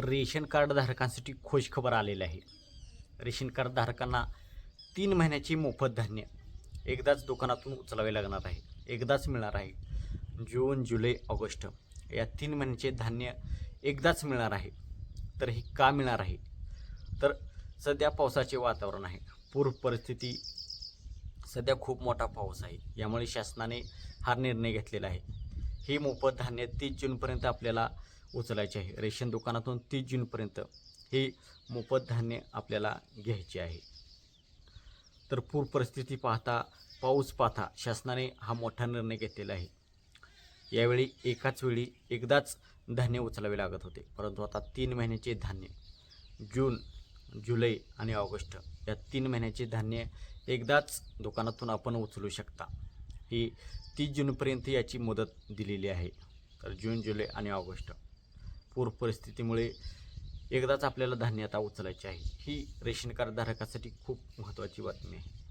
Ration card धारकांसाठी खुश खबर आलेली आहे. रेशन कार्ड धारकांना तीन महिन्याची मोफत धान्य एकदाच दुकानातून उचलावे लागणार आहे. एकदाच मिळणार आहे. जून जुलै ऑगस्ट या तीन महिन्याचे धान्य एकदाच मिळणार आहे. तर हे का मिळणार आहे? तर सध्या पावसाचे वातावरण आहे. पूर परिस्थिती सध्या खूप मोठा पाऊस आहे. यामुळे शासनाने हा निर्णय घेतलेला आहे. हे मोफत धान्य तीस जूनपर्यंत आपल्याला उचलायचे आहे. रेशन दुकानातून तीस जूनपर्यंत हे मोफत धान्य आपल्याला घ्यायचे आहे. तर पूर परिस्थिती पाहता पाऊस पाहता शासनाने हा मोठा निर्णय घेतलेला आहे. यावेळी एकाच वेळी एकदाच धान्य उचलावे लागत होते. परंतु आता तीन महिन्याचे धान्य जून जुलै आणि ऑगस्ट या तीन महिन्याचे धान्य एकदाच दुकानातून आपण उचलू शकता. ही तीस जूनपर्यंत याची मुदत दिलेली आहे. तर जून जुलै आणि ऑगस्ट. पूर परिस्थितीमुळे एकदाच आपल्याला धान्य आता उचलायची आहे. ही रेशन कार्ड धारकासाठी खूप महत्त्वाची बातमी आहे.